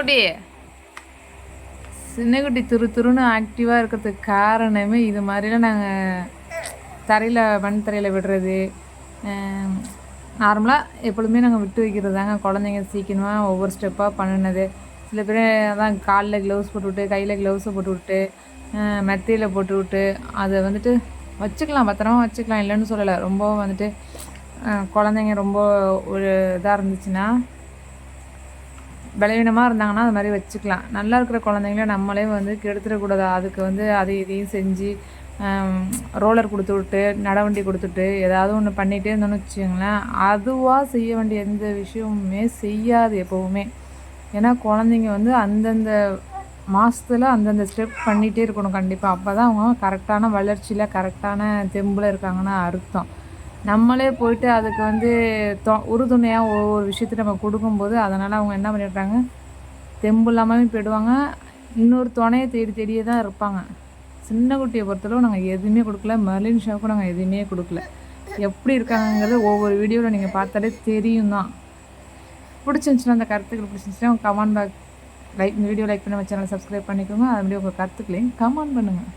சின்னகுட்டி. சின்னக்குட்டி துரு துருன்னு ஆக்டிவாக இருக்கிறதுக்கு காரணமே இது மாதிரிலாம் நாங்கள் தரையில் மண் தரையில் விடுறது. நார்மலாக எப்பொழுதுமே நாங்கள் விட்டு வைக்கிறது தாங்க குழந்தைங்க சீக்கிரமாக ஒவ்வொரு ஸ்டெப்பாக பண்ணினது. சில பேர் அதான் காலில் க்ளவுஸ் போட்டுவிட்டு கையில் க்ளவுஸை போட்டுவிட்டு மெத்தையில் போட்டு விட்டு அதை வந்துட்டு வச்சுக்கலாம் பத்திரமா வச்சுக்கலாம் இல்லைன்னு சொல்லலை. ரொம்ப வந்துட்டு குழந்தைங்க ரொம்ப ஒரு இதாக இருந்துச்சுன்னா பலவீனமாக இருந்தாங்கன்னா அது மாதிரி வச்சுக்கலாம். நல்லா இருக்கிற குழந்தைங்கள நம்மளே வந்து கெடுத்துடக்கூடாது. அதுக்கு வந்து அதை இதையும் செஞ்சு ரோலர் கொடுத்து விட்டு நடவண்டி கொடுத்துட்டு ஏதாவது ஒன்று பண்ணிகிட்டே இருந்தோம்னு வச்சுக்கோங்களேன் அதுவாக செய்ய வேண்டிய எந்த விஷயமுமே செய்யாது எப்போவுமே. ஏன்னா குழந்தைங்க வந்து அந்தந்த மாதத்தில் அந்தந்த ஸ்டெப் பண்ணிகிட்டே இருக்கணும் கண்டிப்பாக அப்போ தான் அவங்க கரெக்டான வளர்ச்சியில் கரெக்டான தெம்பில் இருக்காங்கன்னு அர்த்தம். நம்மளே போயிட்டு அதுக்கு வந்து தொ உறுதுணையாக ஒவ்வொரு விஷயத்தை நம்ம கொடுக்கும்போது அதனால் அவங்க என்ன பண்ணிடுறாங்க தெம்பு இல்லாமல் போயிடுவாங்க. இன்னொரு துணையை தேடி தேடியே தான் இருப்பாங்க. சின்ன குட்டியை பொறுத்தளவு நாங்கள் எதுவுமே கொடுக்கல. மர்லின் ஷாவுக்கும் நாங்கள் எதுவுமே கொடுக்கல. எப்படி இருக்காங்கிறது ஒவ்வொரு வீடியோவில் நீங்கள் பார்த்தாலே தெரியும் தான். பிடிச்சிருந்துச்சுன்னா அந்த கருத்துக்கள் பிடிச்சிருந்துச்சுன்னா கமெண்ட் பாக் லைக் இந்த வீடியோ லைக் பண்ணி சேனல் சப்ஸ்கிரைப் பண்ணிக்கோங்க. அது மாதிரி உங்கள் கருத்துக்களையும் கமெண்ட் பண்ணுங்கள்